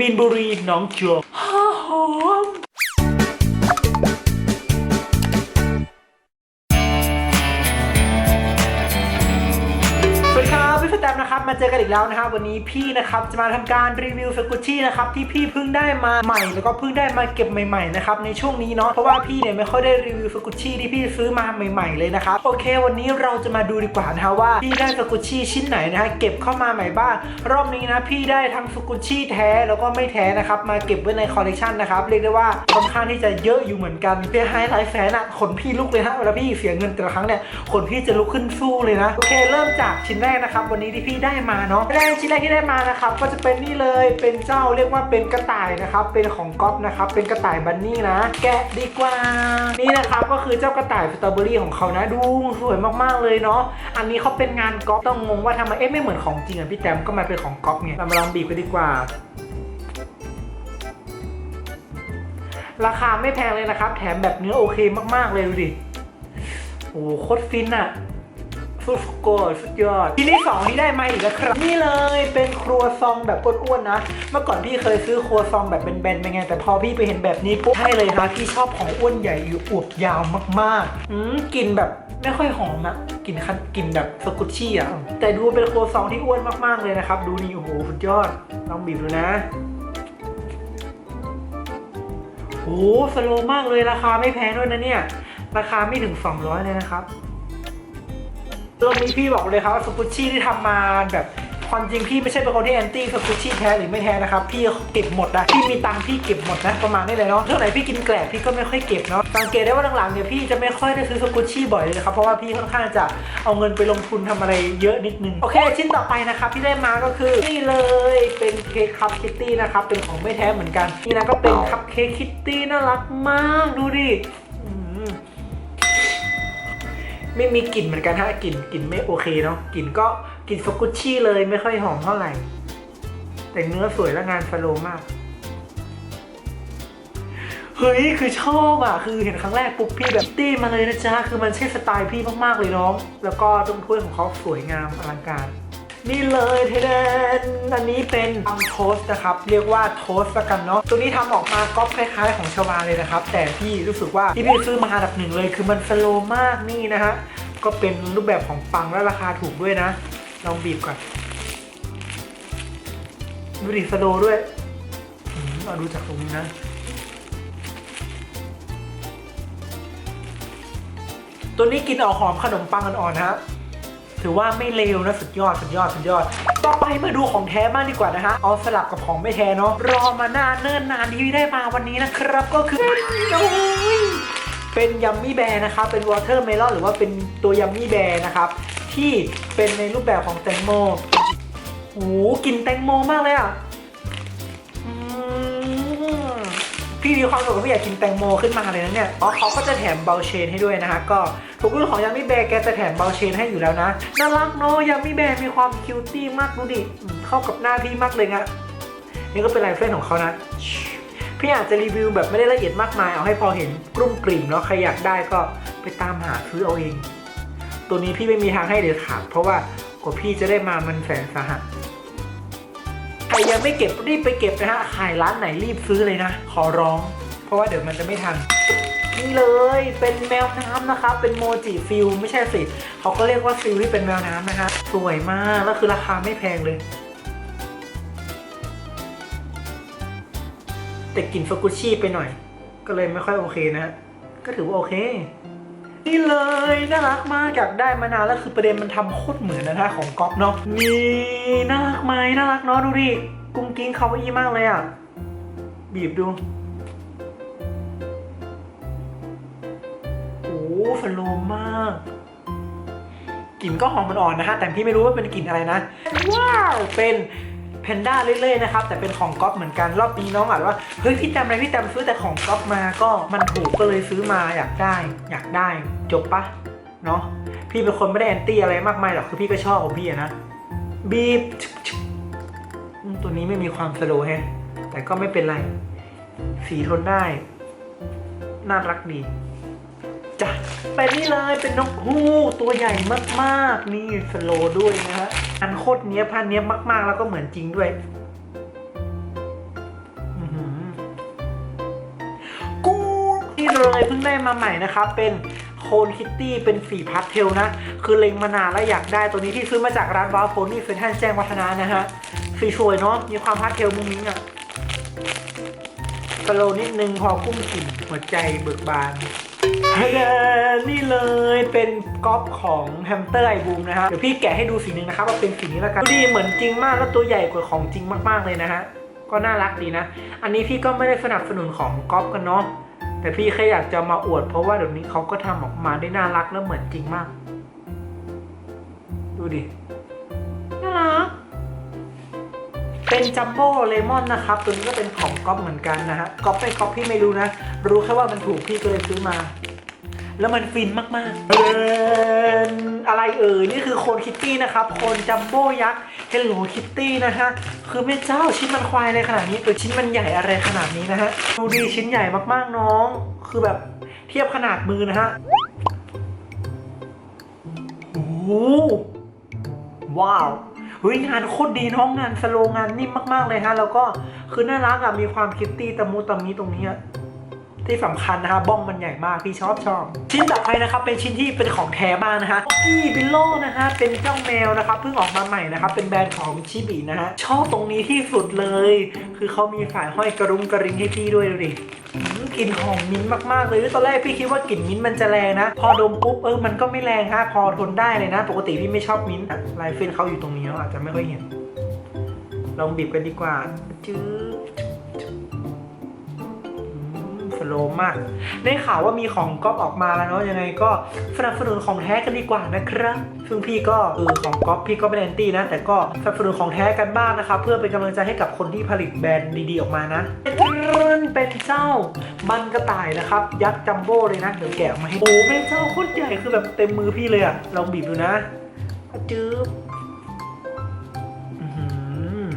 มีนบุรีหน้องจอกหอม มนะครับมาเจอกันอีกแล้วนะครับวันนี้พี่นะครับจะมาทำการรีวิวสกุชชี่นะครับที่พี่เพิ่งได้มาใหม่แล้วก็เพิ่งได้มาเก็บใหม่ๆนะครับในช่วงนี้เนาะเพราะว่าพี่เนี่ยไม่ค่อยได้รีวิวสกุชชี่ที่พี่ซื้อมาใหม่ ๆเลยนะครับโอเค วันนี้เราจะมาดูดีกว่านะฮะว่าพี่ได้สกุชชี่ชิ้นไหนนะฮะเก็บเข้ามาใหม่บ้างรอบนี้นะพี่ได้ทั้งสกุชชี่แท้แล้วก็ไม่แท้นะครับมาเก็บไว้ในคอลเลกชันนะครับเรียกได้ว่าค่อนข้างที่จะเยอะอยู่เหมือนกันเพื่อให้หลายแสนอะขนพี่ลุกเลยฮะเวลาพี่เสียเงินแต่ละครั้งเนี่ยขนพี่จะลุกขึ้นสู้เลยนะโอเคเริ่มจากชิ้นแรกนะครับวันนี้ที่พี่ได้มาเนาะแรกชิ้นแรกที่ได้มานะครับก็จะเป็นนี่เลยเป็นเจ้าเรียกว่าเป็นกระต่ายนะครับเป็นของก๊อฟนะครับเป็นกระต่ายบันนี่นะ แกะดีกว่า นี่นะครับก็คือเจ้ากระต่ายสตรอเบอรี่ของเขานะดูสวยมากๆเลยเนาะอันนี้เขาเป็นงานก๊อฟต้องงงว่าทำไมเอ๊ะไม่เหมือนของจริงอะพี่แตมก็มาเป็นของก๊อฟไงเรามาลองบีบกันดีกว่าราคาไม่แพงเลยนะครับ แถมแบบเนื้อโอเคมากๆเลยดูดิ โอ้โหโคตรฟินอะ สุดโกดสุดยอดที่ที่สองที่ได้มาอีกแล้วครับ นี่เลยเป็นครัวซองแบบอ้วนๆนะ เมื่อก่อนพี่เคยซื้อครัวซองแบบแบนๆไปไงแต่พอพี่ไปเห็นแบบนี้ปุ๊บใช่เลยคนะพี่ชอบของอ้วนใหญ่อยู่อวบยาวมากๆ อืมกลิ่นแบบไม่ค่อยหอมอะกลิ่นคันกลิ่นแบบสกุชชี่อะแต่ดูเป็นครัวซองที่อ้วนมากๆเลยนะครับ ดูนี่โอ้โหสุดยอดลองบีบดูนะโอ้สโลว์มากเลยราคาไม่แพงด้วยนะเนี่ย ราคาไม่ถึง 200 เลยนะครับ รอบนี้พี่บอกเลยครับว่าสกุชชี่ที่ทำมาแบบความจริงพี่ไม่ใช่เป็นคนที่แอนตี้สกุชชี่แท้หรือไม่แท้นะครับ พี่เก็บหมดนะพี่มีตังค์พี่เก็บหมดนะประมาณนี้เลยเนาะเท่าไหร่พี่กินแกลบพี่ก็ไม่ค่อยเก็บเนาะสังเกตได้ว่าหลังๆเนี่ยพี่จะไม่ค่อยได้ซื้อสกุชชี่บ่อยเลยนะครับเพราะว่าพี่ค่อนข้างจะเอาเงินไปลงทุนทำอะไรเยอะนิดนึงโอเค ชิ้นต่อไปนะครับที่ได้มาก็คือนี่เลยเป็นเค้กคัพคิตตี้นะครับเป็นของไม่แท้เหมือนกันนี่นะก็เป็นคัพเค้กคิตตี้น่ารักมากดูดิ ไม่มีกลิ่นเหมือนกันฮะกลิ่นกลิ่นไม่โอเคเนาะกลิ่นก็กลิ่นสกุชชี่เลยไม่ค่อยหอมเท่าไหร่ แต่เนื้อสวยและงานสโลว์มาก เฮ้ยคือชอบอะ คือเห็นครั้งแรกปุ๊บพี่แบบตี้มาเลยนะจ๊ะ คือมันใช่สไตล์พี่มากๆเลยน้อง แล้วก็ต้นถ้วยของเขาสวยงามอลังการ นี่เลยเทเดนอันนี้เป็นทำโทสนะครับ เรียกว่าโทสละกันเนาะตัวนี้ทำออกมาก็คล้ายๆของชวาเลยนะครับ แต่พี่รู้สึกว่าที่พี่ซื้อมาอันดับหนึ่งเลย คือมันสโลมากนี่นะฮะก็เป็นรูปแบบของปังและราคาถูกด้วยนะ ลองบีบก่อนดูดิสโลด้วยอืมเอาดูจากตรงนี้นะตัวนี้กินออกหอมขนมปังอ่อนๆนะ ถือว่าไม่เลวนะสุดยอดสุดยอดสุดยอด ต่อไปมาดูของแท้มากดีกว่านะคะ เอาสลับกับของไม่แท้เนาะรอมานานเนิ่นนานที่ได้มาวันนี้นะครับก็คือโอ้ยเป็นยัมมี่แบร์นะครับเป็นวอเตอร์เมลอนหรือว่าเป็นตัวยัมมี่แบร์นะครับที่เป็นในรูปแบบของแตงโมโอ้โหกลินแตงโมมากเลยอะ พี่มีความรู้สึกว่าพี่อยากกินแตงโมขึ้นมาเลยนะเนี่ยอ๋อเขาก็จะแถมเบลเชนให้ด้วยนะฮะก็ทุกรุ่นของยามิแบร์แกจะแถมเบลเชนให้อยู่แล้วนะน่ารักเนาะยามิแบร์มีความคิวตี้มากดูดิเข้ากับหน้าพี่มากเลยอะนี่ก็เป็นลายเส้นของเขานะพี่อาจจะรีวิวแบบไม่ได้ละเอียดมากมายเอาให้พอเห็นกรุ่มกริ่มเนาะใครอยากได้ก็ไปตามหาซื้อเอาเอง ตัวนี้พี่ไม่มีทางให้เด็ดขาดเพราะว่ากว่าพี่จะได้มามันแสนสาหัส ยังไม่เก็บรีบไปเก็บนะฮะขายร้านไหนรีบซื้อเลยนะ ขอร้อง เพราะว่าเดี๋ยวมันจะไม่ทัน นี่เลยเป็นแมวน้ำนะครับ เป็นโมจิฟิลไม่ใช่สิเขาก็เรียกว่าฟิลที่เป็นแมวน้ำนะฮะสวยมากแล้วคือราคาไม่แพงเลยแต่กลิ่นฟกุชชี่ไปหน่อย ก็เลยไม่ค่อยโอเคนะ ก็ถือว่าโอเค นี่เลยน่ารักมากอยากได้มานานแล้วคือประเด็นมันทำโคตรเหมือนนะฮะของก๊อฟเนาะนี่น่ารักไหมน่ารักเนาะดูดิกุ้งกิ้งเขาวอี้มากเลยอะ บีบดูโอ้ฟโลมมากกลิ่นก็หอมมันอ่อนนะฮะแต่พี่ไม่รู้ว่าเป็นกลิ่นอะไรนะ ว้าวเป็น นด้าเรื่อยๆนะครับแต่เป็นของก๊อฟเหมือนกันรอบนี้น้องอ่านว่าเฮ้ยพี่แตมอะไรพี่แตมซื้อแต่ของก๊อฟมาก็มันถูกก็เลยซื้อมาอยากได้ อยากได้จบปะเนาะพี่เป็นคนไม่ได้แอนตี้อะไรมากมายหรอกคือพี่ก็ชอบของพี่อะนะบีบตัวนี้ไม่มีความสโลว์แฮะแต่ก็ไม่เป็นไร สีทนได้ น่ารักดี เป็นนี่เลยเป็นนกฮูกตัวใหญ่มากๆ นี่สโลด้วยนะฮะอันโคตรเนี้ยพันเนี้ยมากๆ แล้วก็เหมือนจริงด้วยกูนี่เลยเพิ่งได้มาใหม่นะครับ เป็นโคนคิตตี้เป็นฝีพัดเทลนะ คือเล็งมานานแล้วอยากได้ตัวนี้ที่ซื้อมาจากร้านว้าโพนี่เซนท่านแจ้งวัฒนานะฮะสีสวยเนาะมีความพัดเทลมุ้งมิ้งอะสโลนิดนึงพอกุ้มกินหัวใจเบิกบาน ฮ้ยนี่เลยเป็นก๊อปของแฮมสเตอร์ไอบูมนะฮะเดี๋ยวพี่แกะให้ดูสีหนึ่งนะครับว่าเป็นสีนี้แล้วกันดูดีเหมือนจริงมากแล้วตัวใหญ่กว่าของจริงมากๆเลยนะฮะก็น่ารักดีนะ อันนี้พี่ก็ไม่ได้สนับสนุนของก๊อปกันเนาะแต่พี่แค่อยากจะมาอวด เพราะว่าเดี๋ยวนี้เขาก็ทำออกมาได้น่ารักและเหมือนจริงมาก ดูดิ น่ารัก เป็นจัมโบ้เลมอนนะครับตัวนี้ก็เป็นของก๊อปเหมือนกันนะฮะก๊อปไม่ก๊อปพี่ไม่รู้นะ รู้แค่ว่ามันถูกพี่ก็เลยซื้อมา แล้วมันฟินมากๆเอออะไรเอ่ยนี่คือโคนคิตตี้นะครับโคนจัมโบ้ยักษ์เฮลโลคิตตี้นะฮะคือแม่เจ้าชิ้นมันควายอะไรขนาดนี้เออชิ้นมันใหญ่อะไรขนาดนี้นะฮะดูดีชิ้นใหญ่มากๆน้อง คือแบบเทียบขนาดมือนะฮะโอ้ว้าว เฮ้ยงานโคตรดีน้องงานสโลงานนิ่มมากๆเลยฮะแล้วก็คือน่ารักอะมีความคิตตี้ตะมูตะมีตรงนี้อะ ที่สำคัญนะครับบ้องมันใหญ่มากพี่ชอบชอบชิ้นต่อไปนะครับเป็นชิ้นที่เป็นของแท้มากนะฮะกี้บิลโลนะฮะเป็นเจ้าแมวนะครับเพิ่งออกมาใหม่นะครับเป็นแบรนด์ของชิบินะฮะชอบตรงนี้ที่สุดเลย คือเขามีสายห้อยกระรุงกระริงให้พี่ด้วยดูดิอืมกลิ่นหอมมิ้นท์มากๆเลยตอนแรกพี่คิดว่ากลิ่นมิ้นท์มันจะแรงนะ พอดมปุ๊บเออมันก็ไม่แรงฮะพอทนได้เลยนะ ปกติพี่ไม่ชอบมิ้นท์อะลายเส้นเขาอยู่ตรงนี้อาจจะไม่ค่อยเห็นลองบีบกันดีกว่าจื๊บ โลมา ได้ข่าวว่ามีของก๊อปออกมาแล้วเนาะยังไงก็สนับสนุนของแท้กันดีกว่านะครับ ซึ่งพี่ก็เออของก๊อปพี่ก็ไม่ได้แอนตี้นะ แต่ก็สนับสนุนของแท้กันบ้างนะครับเพื่อเป็นกำลังใจให้กับคนที่ผลิตแบรนด์ดีๆออกมานะเป็นเจ้ามันกระต่ายนะครับ ยักษ์จัมโบ้เลยนะเดี๋ยวแกะมาให้โอ้แม่เจ้าโคตรใหญ่คือแบบเต็มมือพี่เลยอะลองบีบดูนะจื๊บอื้อหือ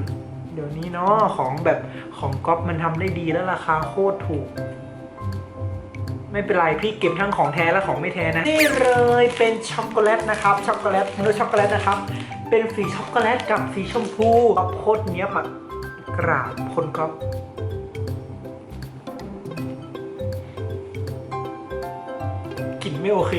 เดี๋ยวนี้เนาะของแบบของก๊อปมันทำได้ดีแล้วราคาโคตรถูก ไม่เป็นไรพี่เก็บทั้งของแท้และของไม่แท้นะนี่เลยเป็นช็อกโกแลตนะครับช็อกโกแลตเนื้อช็อกโกแลตนะครับ เป็นสีช็อกโกแลตกับสีชมพูกับโคตรเนี้ยบอะกราบคนก็กลิ่นไม่โอเค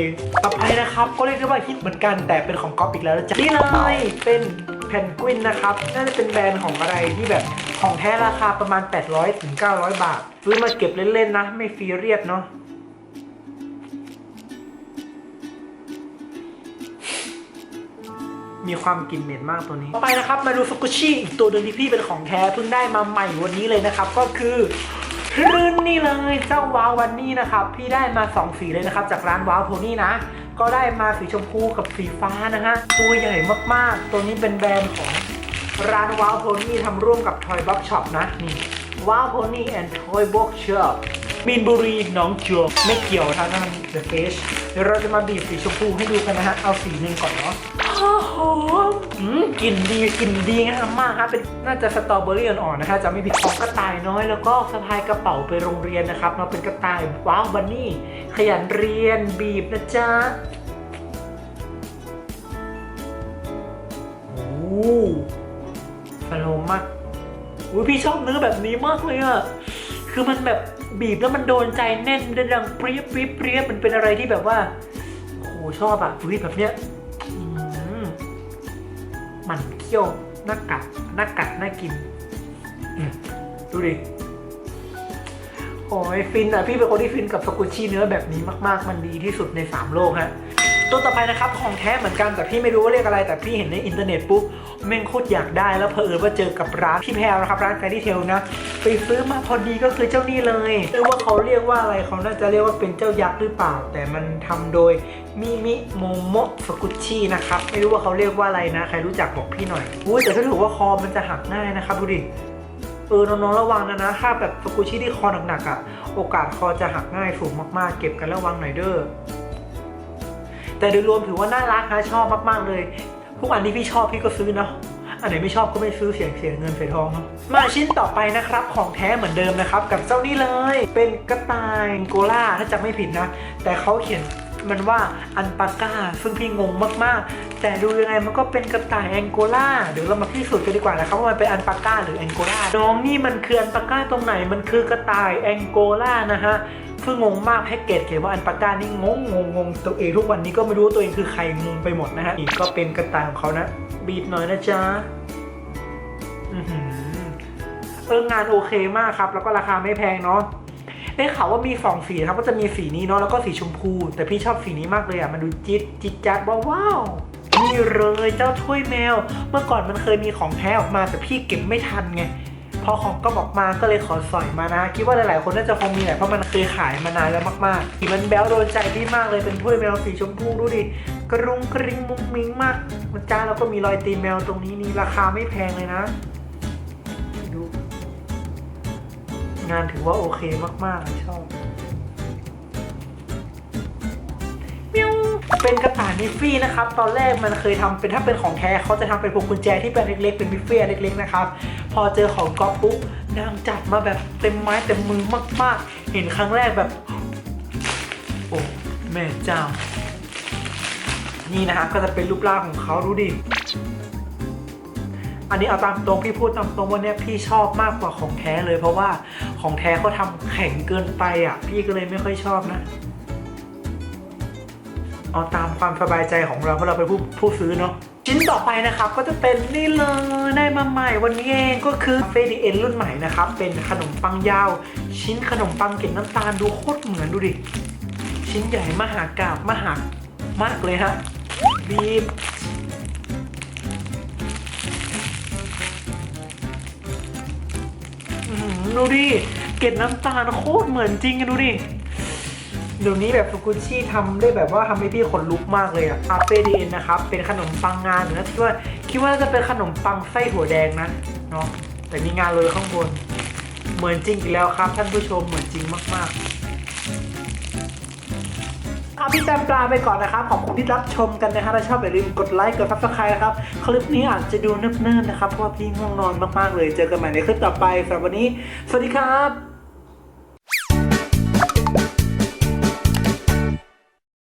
ต่อไปนะครับ ก็เรียกได้ว่าฮิตเหมือนกันแต่เป็นของก๊อปอีกแล้วนะจ๊ะนี่เลยเป็นแพนกวินนะครับน่าจะเป็นแบรนด์ของอะไรที่แบบของแท้ราคาประมาณ 800ถึง900 บาทซื้อมาเก็บเล่นๆนะ ไม่ฟรีเรียดเนาะ มีความกลิ่นเหม็นมากตัวนี้ ต่อไปนะครับมาดูฟุกุชิอีกตัวหนึ่งที่พี่เป็นของแท้เพิ่งได้มาใหม่วันนี้เลยนะครับ ก็คือรื่นนี่เลยเจ้าว้าววันนี้นะครับ พี่ได้มา 2 สีเลยนะครับ จากร้านว้าวโพนี่นะ ก็ได้มาสีชมพูกับสีฟ้านะฮะตัวใหญ่มากๆ ตัวนี้เป็นแบรนด์ของร้านว้าวโพนี่ทำร่วมกับ Toy Box Shop นะนี่ว้าวโพนี่แอนด์ Toy Box Shop มีนบุรีหน้องจวบไม่เกี่ยวทางนั้นมัน The Face เดี๋ยวเราจะมาบีบสีชมพูให้ดูกันนะฮะ เอาสีหนึ่งก่อนเนาะ หอมอืมกลิ่นดีกลิ่นดีงามมากครับเป็นน่าจะสตรอเบอรี่อ่อนๆนะคะจะไม่ผิดของกระต่ายน้อยแล้วก็สะพายกระเป๋าไปโรงเรียนนะครับเราเป็นกระต่ายว้าวบันนี่ขยันเรียนบีบนะจ๊ะโอ้สโลว์มากอุ้ยพี่ชอบเนื้อแบบนี้มากเลยอะคือมันแบบบีบแล้วมันโดนใจแน่นดังเปรี้ยบเปรี้ยบเปรี้ยบมันเป็นอะไรที่แบบว่าโอ้โหชอบอะอุ้ยแบบเนี้ย มันเคี้ยวหน้ากัดหน้ากัดน่ากินดูดิโอ้ยฟินอะ พี่เป็นคนที่ฟินกับสกุชชี่เนื้อแบบนี้มาก ๆ มันดีที่สุดในสามโลกฮะ ตัวต่อไปนะครับของแท้เหมือนกันแต่พี่ไม่รู้ว่าเรียกอะไร แต่พี่เห็นในอินเทอร์เน็ตปุ๊บแม่งโคตรอยากได้แล้วเผอิญว่าเจอกับร้านพี่แพรนะครับร้านแฟรี่เทลนะไปซื้อมาพอดีก็คือเจ้านี่เลยไม่รู้ว่าเขาเรียกว่าอะไรเขาน่าจะเรียกว่าเป็นเจ้ายักษ์หรือเปล่า แต่มันทำโดยมิมิโมโมะสกุชชี่นะครับไม่รู้ว่าเขาเรียกว่าอะไรนะ ใครรู้จักบอกพี่หน่อยอุ้ยแต่ถ้าถือว่าคอมันจะหักง่ายนะครับดูดิเออน้องๆระวังนะนะ ถ้าแบบสกุชี่ที่คอหนักๆอะ โอกาสคอจะหักง่ายสูงมากๆ เก็บกันระวังหน่อยเด้อ แต่โดยรวมถือว่าน่ารักนะชอบมากๆเลย ทุกอันที่พี่ชอบพี่ก็ซื้อเนาะอันไหนไม่ชอบก็ไม่ซื้อเสียเสียเงินเสียทองเนาะมาชิ้นต่อไปนะครับของแท้เหมือนเดิมนะครับ กับเจ้านี่เลย เป็นกระต่ายโกล่าถ้าจำไม่ผิดนะ แต่เขาเขียนมันว่าอันปาก้าซึ่งพี่งงมากๆ แต่ดูยังไงมันก็เป็นกระต่ายแองโกลาเดี๋ยวเรามาพิสูจน์กันดีกว่านะครับว่ามันเป็นอันปาก้าหรือแองโกลาน้องนี่มันคืออันปาก้าตรงไหนมันคือกระต่ายแองโกลานะฮะ ซึ่งงงมากแพ็กเกจเขียนว่าอันปาก้านี่งงงงงงตัวเองทุกวันนี้ก็ไม่รู้ว่าตัวเองคือใครงงไปหมดนะฮะอีกก็เป็นกระต่ายของเขานะ บีบหน่อยนะจ๊ะอือหือเอองานโอเคมากครับ แล้วก็ราคาไม่แพงเนาะได้ข่าวว่ามีสองสีครับก็จะมีสีนี้เนาะแล้วก็สีชมพู แต่พี่ชอบสีนี้มากเลยอะมันดูจิ๊ดจิ๊ดจัดว้าวนี่เลยเจ้าถ้วยแมว เมื่อก่อนมันเคยมีของแท้ออกมาแต่พี่เก็บไม่ทันไง พอของก็บอกมาก็เลยขอสอยมานะ คิดว่าหลายๆคนน่าจะคงมีแหละเพราะมันเคยขายมานานแล้วมากๆสีมันแบ๊วโดนใจพี่มากเลยเป็นถ้วยแมวสีชมพูดูดิกระรุงกริงมุ้งมิ้งมากมันจ้าแล้วก็มีรอยตีนแมวตรงนี้นี่ราคาไม่แพงเลยนะดูงานถือว่าโอเคมากๆชอบ เป็นกระต่ายมิฟฟี่นะครับตอนแรกมันเคยทำเป็นถ้าเป็นของแท้เขาจะทำเป็นพวงกุญแจที่เป็นเล็กๆเป็นมิฟฟี่เล็กๆนะครับพอเจอของก๊อฟปุ๊บนางจัดมาแบบเต็มไม้เต็มมือมากๆ เห็นครั้งแรกแบบโอ้แม่เจ้า นี่นะฮะก็จะเป็นรูปร่างของเขาดูดิอันนี้เอาตามตรงพี่พูดตามตรงวันนี้พี่ชอบมากกว่าของแท้เลย เพราะว่าของแท้เขาทำแข็งเกินไปอะ พี่ก็เลยไม่ค่อยชอบนะ เอาตามความสบายใจของเราเพราะเราเป็นผู้ผู้ซื้อเนาะชิ้นต่อไปนะครับก็จะเป็นนี่เลยได้มาใหม่วันนี้เองก็คือเฟดีเอ็นรุ่นใหม่นะครับ เป็นขนมปังยาว ชิ้นขนมปังเกล็ดน้ำตาลดูโคตรเหมือนดูดิ ชิ้นใหญ่มหากราบมหามากเลยฮะบีบดูดิ เกล็ดน้ำตาลโคตรเหมือนจริงอะดูดิ เดี๋ยวนี้แบบฟุกุชิทำได้แบบว่าทำให้พี่ขนลุกมากเลยอะอาเฟดีเอ็นนะครับ เป็นขนมปังงานหรือนะคิดว่าคิดว่าน่าจะเป็นขนมปังไส้ถั่วแดงนะเนาะแต่มีงานเลยข้างบน เหมือนจริงอีกแล้วครับ ท่านผู้ชมเหมือนจริงมากๆเอาพี่แจมปลาไปก่อนนะครับ ขอบคุณที่รับชมกันนะฮะถ้าชอบอย่าลืมกดไลค์กดซับสไครต์นะครับ คลิปนี้อาจจะดูเนิบๆนะครับ เพราะว่าพี่ง่วงนอนมากๆเลย เจอกันใหม่ในคลิปต่อไปสำหรับวันนี้ สวัสดีครับ